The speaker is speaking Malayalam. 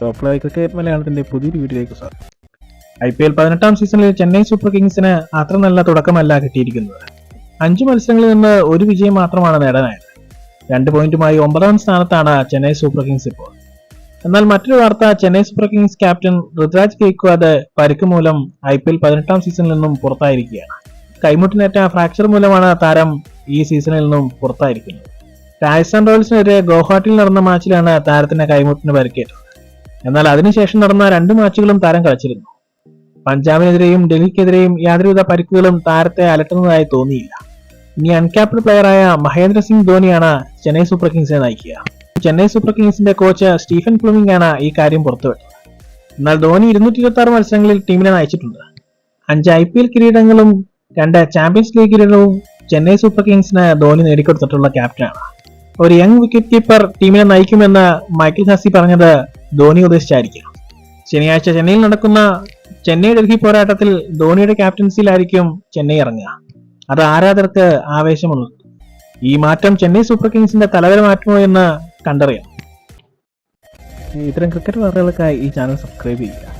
ടോപ്പ് ലൈവ് ക്രിക്കറ്റ് മലയാളത്തിന്റെ പുതിയൊരു വീഡിയോയിലേക്ക് സ്വാഗതം ഐ പി എൽ പതിനെട്ടാം സീസണിൽ ചെന്നൈ സൂപ്പർ കിങ്സിന് അത്ര നല്ല തുടക്കമല്ല കിട്ടിയിരിക്കുന്നത്. അഞ്ച് മത്സരങ്ങളിൽ നിന്ന് ഒരു വിജയം മാത്രമാണ് നേടാനായത്. രണ്ട് പോയിന്റുമായി ഒമ്പതാം സ്ഥാനത്താണ് ചെന്നൈ സൂപ്പർ കിങ്സ് ഇപ്പോൾ. എന്നാൽ മറ്റൊരു വാർത്ത Chennai super kings captain Ruturaj Gaikwad പരിക്ക് മൂലം ഐ പി എൽ പതിനെട്ടാം സീസണിൽ നിന്നും പുറത്തായിരിക്കുകയാണ്. കൈമുട്ടിനേറ്റ ഫ്രാക്ചർ മൂലമാണ് താരം ഈ സീസണിൽ നിന്നും പുറത്തായിരിക്കുന്നത്. രാജസ്ഥാൻ റോയൽസിനെതിരെ ഗോഹാട്ടിയിൽ നടന്ന മാച്ചിലാണ് താരത്തിന് കൈമുട്ടിന് പരിക്കേറ്റത്. എന്നാൽ അതിനുശേഷം നടന്ന രണ്ട് മാച്ചുകളും താരം കളിച്ചിരുന്നു. പഞ്ചാബിനെതിരെയും ഡൽഹിക്കെതിരെയും യാതൊരുവിധ പരിക്കുകളും താരത്തെ അലട്ടുന്നതായി തോന്നിയില്ല. ഇനി അൺക്യാപ്ഡ് പ്ലെയറായ മഹേന്ദ്ര സിംഗ് ധോണിയാണ് ചെന്നൈ സൂപ്പർ കിങ്സിനെ നയിക്കുക. ചെന്നൈ സൂപ്പർ കിങ്സിന്റെ കോച്ച് സ്റ്റീഫൻ ഫ്ലൂമിംഗ് ആണ് ഈ കാര്യം പുറത്തുവിട്ടത്. എന്നാൽ ധോണി ഇരുന്നൂറ്റി ഇരുപത്തി ആറ് മത്സരങ്ങളിൽ ടീമിനെ നയിച്ചിട്ടുണ്ട്. അഞ്ച് ഐ പി എൽ കിരീടങ്ങളും രണ്ട് ചാമ്പ്യൻസ് ലീഗ് കിരീടവും ചെന്നൈ സൂപ്പർ കിങ്സിന് ധോണി നേടിക്കൊടുത്തിട്ടുള്ള ക്യാപ്റ്റനാണ് ഒരു യങ് വിക്കറ്റ് കീപ്പർ ടീമിനെ നയിക്കുമെന്ന് മൈക്കിൾ ഹാസി പറഞ്ഞത് ധോണി ഉദ്ദേശിച്ചായിരിക്കും. ശനിയാഴ്ച ചെന്നൈയിൽ നടക്കുന്ന ചെന്നൈ ഡൽഹി പോരാട്ടത്തിൽ ധോണിയുടെ ക്യാപ്റ്റൻസിയിലായിരിക്കും ചെന്നൈ ഇറങ്ങുക. അത് ആരാധകർക്ക് ആവേശമുള്ളത്. ഈ മാറ്റം ചെന്നൈ സൂപ്പർ കിങ്സിന്റെ തലവര മാറ്റുമോ എന്ന് കണ്ടറിയാം ഇത്തരം ക്രിക്കറ്റ് വാർത്തകൾക്കായി ഈ ചാനൽ സബ്സ്ക്രൈബ് ചെയ്യുക.